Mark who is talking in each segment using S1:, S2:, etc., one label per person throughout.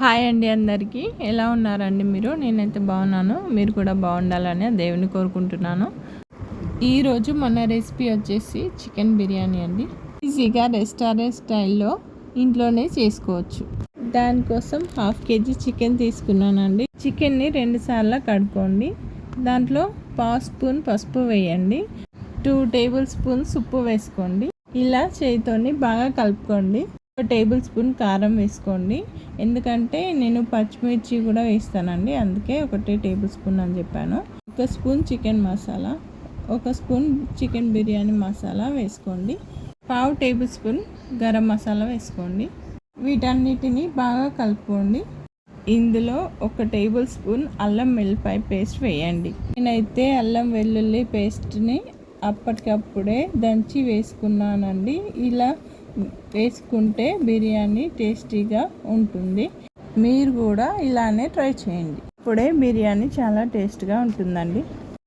S1: Hi అండి అందరికీ. ఎలా ఉన్నారండి మీరు? నేనైతే బాగున్నాను. మీరు కూడా బాగుండాలని దేవుని కోరుకుంటున్నాను. ఈరోజు మన రెసిపీ వచ్చేసి చికెన్ బిర్యానీ అండి. ఈజీగా రెస్టారెంట్ స్టైల్లో ఇంట్లోనే చేసుకోవచ్చు. దానికోసం హాఫ్ కేజీ చికెన్ తీసుకున్నానండి. చికెన్ని రెండుసార్లు కడుక్కోండి. దాంట్లో పావు స్పూన్ పసుపు వేయండి. టూ టేబుల్ స్పూన్స్ ఉప్పు వేసుకోండి. ఇలా చేయితోని బాగా కలుపుకోండి. ఒక టేబుల్ స్పూన్ కారం వేసుకోండి. ఎందుకంటే నేను పచ్చిమిర్చి కూడా వేస్తానండి. అందుకే ఒకటి టేబుల్ స్పూన్ అని చెప్పాను. ఒక స్పూన్ చికెన్ మసాలా ఒక స్పూన్ చికెన్ బిర్యానీ మసాలా వేసుకోండి. పావు టేబుల్ స్పూన్ గరం మసాలా వేసుకోండి. వీటన్నిటిని బాగా కలుపుకోండి. ఇందులో ఒక టేబుల్ స్పూన్ అల్లం వెల్లిపాయ పేస్ట్ వేయండి. నేనైతే అల్లం వెల్లుల్లి పేస్ట్ని అప్పటికప్పుడే దంచి వేసుకున్నానండి. ఇలా వేసుకుంటే బిర్యానీ టేస్టీగా ఉంటుంది. మీరు కూడా ఇలానే ట్రై చేయండి. ఇప్పుడే బిర్యానీ చాలా టేస్ట్గా ఉంటుందండి.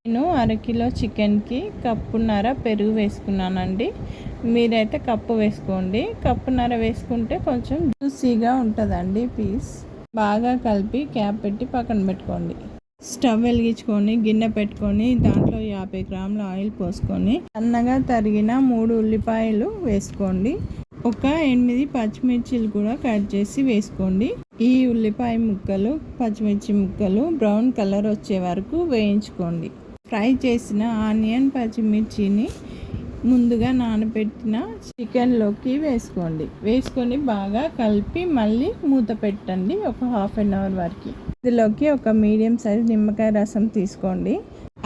S1: నేను అరకిలో చికెన్కి కప్పున్నర పెరుగు వేసుకున్నానండి. మీరైతే కప్పు వేసుకోండి. కప్పున్నర వేసుకుంటే కొంచెం జ్యూసీగా ఉంటుందండి పీస్. బాగా కలిపి క్యాప్ పెట్టి పక్కన పెట్టుకోండి. స్టవ్ వెలిగించుకొని గిన్నె పెట్టుకొని దాంట్లో యాభై గ్రాముల ఆయిల్ పోసుకొని సన్నగా తరిగిన మూడు ఉల్లిపాయలు వేసుకోండి. ఒక ఎనిమిది పచ్చిమిర్చిలు కూడా కట్ చేసి వేసుకోండి. ఈ ఉల్లిపాయ ముక్కలు పచ్చిమిర్చి ముక్కలు బ్రౌన్ కలర్ వచ్చే వరకు వేయించుకోండి. ఫ్రై చేసిన ఆనియన్ పచ్చిమిర్చిని ముందుగా నానబెట్టిన చికెన్లోకి వేసుకోండి. వేసుకొని బాగా కలిపి మళ్ళీ మూత పెట్టండి ఒక హాఫ్ అన్ అవర్ వరకు. ఇందులోకి ఒక మీడియం సైజ్ నిమ్మకాయ రసం తీసుకోండి.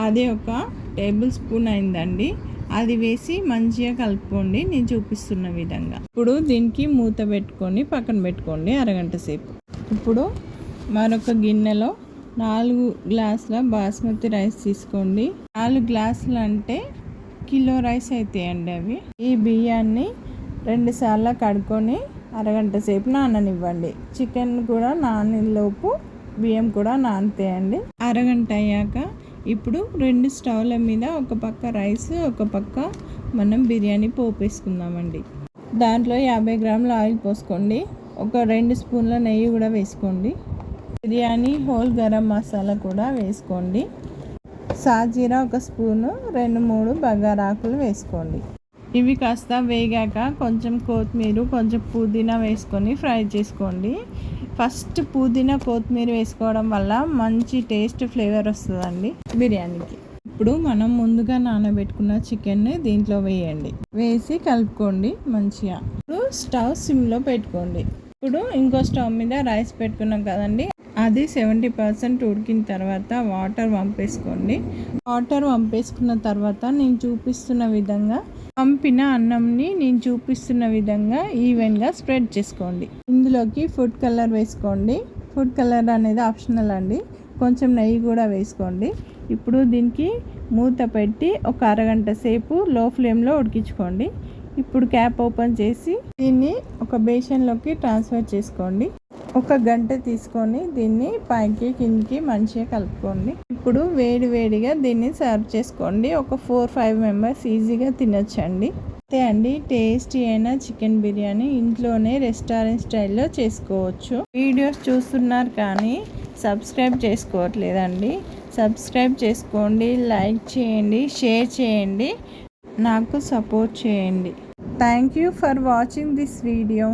S1: అది ఒక టేబుల్ స్పూన్ అయిందండి. అది వేసి మంచిగా కలుపుకోండి. నేను చూపిస్తున్న విధంగా. ఇప్పుడు దీనికి మూత పెట్టుకొని పక్కన పెట్టుకోండి అరగంట సేపు. ఇప్పుడు మరొక గిన్నెలో నాలుగు గ్లాసుల బాస్మతి రైస్ తీసుకోండి. నాలుగు గ్లాసులు అంటే కిలో రైస్ అవుతాయండి అవి. ఈ బియ్యాన్ని రెండు సార్లు కడుక్కొని అరగంట సేపు నాననివ్వండి. చికెన్ కూడా నానిలోపు బియ్యం కూడా నానుతాయండి. అరగంట అయ్యాక ఇప్పుడు రెండు స్టవ్ల మీద ఒక పక్క రైస్ ఒక పక్క మనం బిర్యానీ పోపు వేసుకుందామండి దాంట్లో యాభై గ్రాముల ఆయిల్ పోసుకోండి. ఒక రెండు స్పూన్ల నెయ్యి కూడా వేసుకోండి. బిర్యానీ హోల్ గరం మసాలా కూడా వేసుకోండి. సాజీరా ఒక స్పూను రెండు మూడు బగారాకులు వేసుకోండి. ఇవి కాస్త వేగాక కొంచెం కొత్తిమీర కొంచెం పుదీనా వేసుకొని ఫ్రై చేసుకోండి. ఫస్ట్ పుదీనా కొత్తిమీర వేసుకోవడం వల్ల మంచి టేస్ట్ ఫ్లేవర్ వస్తుందండి. బిర్యానీకి. ఇప్పుడు మనం ముందుగా నానబెట్టుకున్న చికెన్ని దీంట్లో వేయండి. వేసి కలుపుకోండి మంచిగా. ఇప్పుడు స్టవ్ సిమ్లో పెట్టుకోండి. ఇప్పుడు ఇంకో స్టవ్ మీద రైస్ పెట్టుకున్నాం కదండి. అది సెవెంటీ పర్సెంట్ ఉడికిన తర్వాత వాటర్ పంపేసుకోండి వాటర్ పంపేసుకున్న తర్వాత నేను చూపిస్తున్న విధంగా పంపిన అన్నంని నేను చూపిస్తున్న విధంగా ఈవెన్గా స్ప్రెడ్ చేసుకోండి. ఇందులోకి ఫుడ్ కలర్ వేసుకోండి. ఫుడ్ కలర్ అనేది ఆప్షనల్ అండి. కొంచెం నెయ్యి కూడా వేసుకోండి. ఇప్పుడు దీనికి మూత పెట్టి ఒక అరగంట సేపు లో ఫ్లేమ్లో ఉడికించుకోండి. ఇప్పుడు క్యాప్ ఓపెన్ చేసి దీన్ని ఒక బేషన్లోకి ట్రాన్స్ఫర్ చేసుకోండి. ఒక గంట తీసుకొని దీన్ని పైకి కిందికి మంచిగా కలుపుకోండి. ఇప్పుడు వేడి వేడిగా దీన్ని సర్వ్ చేసుకోండి. ఒక ఫోర్ ఫైవ్ మెంబర్స్ ఈజీగా తినొచ్చండి. అంతే అండి. టేస్టీ అయిన చికెన్ బిర్యానీ ఇంట్లోనే రెస్టారెంట్ స్టైల్లో చేసుకోవచ్చు. వీడియోస్ చూస్తున్నారు కానీ సబ్స్క్రైబ్ చేసుకోవట్లేదండి. సబ్స్క్రైబ్ చేసుకోండి లైక్ చేయండి షేర్ చేయండి. నాకు సపోర్ట్ చేయండి. Thank you for watching this video.